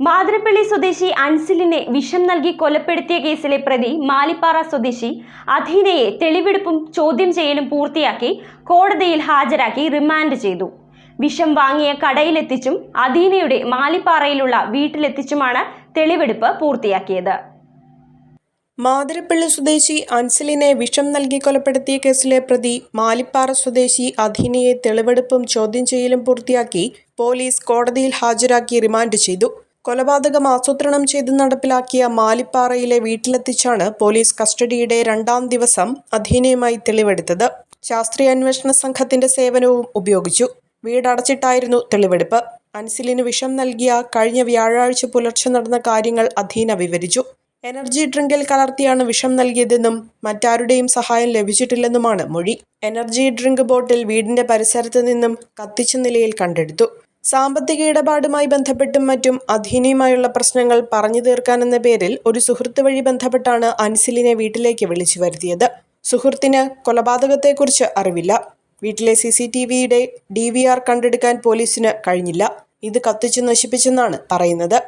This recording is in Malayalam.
മാതിരപ്പള്ളി സ്വദേശി അൻസിലിനെ വിഷം നൽകി കൊലപ്പെടുത്തിയ കേസിലെ പ്രതി മാലിപ്പാറ സ്വദേശി അധീനയെ തെളിവെടുപ്പും ചോദ്യം ചെയ്യലും പൂർത്തിയാക്കി കോടതിയിൽ ഹാജരാക്കി റിമാൻഡ് ചെയ്തു. വിഷം വാങ്ങിയ കടയിലെത്തിച്ചും അധീനയുടെ മാലിപ്പാറയിലുള്ള വീട്ടിലെത്തിച്ചുമാണ് തെളിവെടുപ്പ് പൂർത്തിയാക്കിയത്. മാതിരപ്പള്ളി സ്വദേശി അൻസലിനെ വിഷം നൽകി കൊലപ്പെടുത്തിയ കേസിലെ പ്രതി മാലിപ്പാറ സ്വദേശി അധീനയെ തെളിവെടുപ്പും ചോദ്യം ചെയ്യലും പൂർത്തിയാക്കി പോലീസ് കോടതിയിൽ ഹാജരാക്കി റിമാൻഡ് ചെയ്തു. കൊലപാതകം ആസൂത്രണം ചെയ്ത് നടപ്പിലാക്കിയ മാലിപ്പാറയിലെ വീട്ടിലെത്തിച്ചാണ് പോലീസ് കസ്റ്റഡിയുടെ രണ്ടാം ദിവസം അധീനയുമായി തെളിവെടുത്തത്. ശാസ്ത്രീയ അന്വേഷണ സംഘത്തിന്റെ സേവനവും ഉപയോഗിച്ചു. വീടടച്ചിട്ടായിരുന്നു തെളിവെടുപ്പ്. അൻസിലിന് വിഷം നൽകിയ കഴിഞ്ഞ വ്യാഴാഴ്ച പുലർച്ചെ നടന്ന കാര്യങ്ങൾ അധീന വിവരിച്ചു. എനർജി ഡ്രിങ്കിൽ കലർത്തിയാണ് വിഷം നൽകിയതെന്നും മറ്റാരുടെയും സഹായം ലഭിച്ചിട്ടില്ലെന്നുമാണ് മൊഴി. എനർജി ഡ്രിങ്ക് ബോട്ടിൽ വീടിന്റെ പരിസരത്ത് നിന്നും കത്തിച്ച നിലയിൽ കണ്ടെടുത്തു. സാമ്പത്തിക ഇടപാടുമായി ബന്ധപ്പെട്ടും മറ്റും അധീനയുമായുള്ള പ്രശ്നങ്ങൾ പറഞ്ഞു തീർക്കാനെന്ന പേരിൽ ഒരു സുഹൃത്ത് വഴി ബന്ധപ്പെട്ടാണ് അൻസിലിനെ വീട്ടിലേക്ക് വിളിച്ചു വരുത്തിയത്. സുഹൃത്തിന് കൊലപാതകത്തെക്കുറിച്ച് അറിവില്ല. വീട്ടിലെ സി സി ടി വിയുടെ ഡി വി ആർ കണ്ടെടുക്കാൻ പോലീസിന് കഴിഞ്ഞില്ല. ഇത് കത്തിച്ചു നശിപ്പിച്ചെന്നാണ് പറയുന്നത്.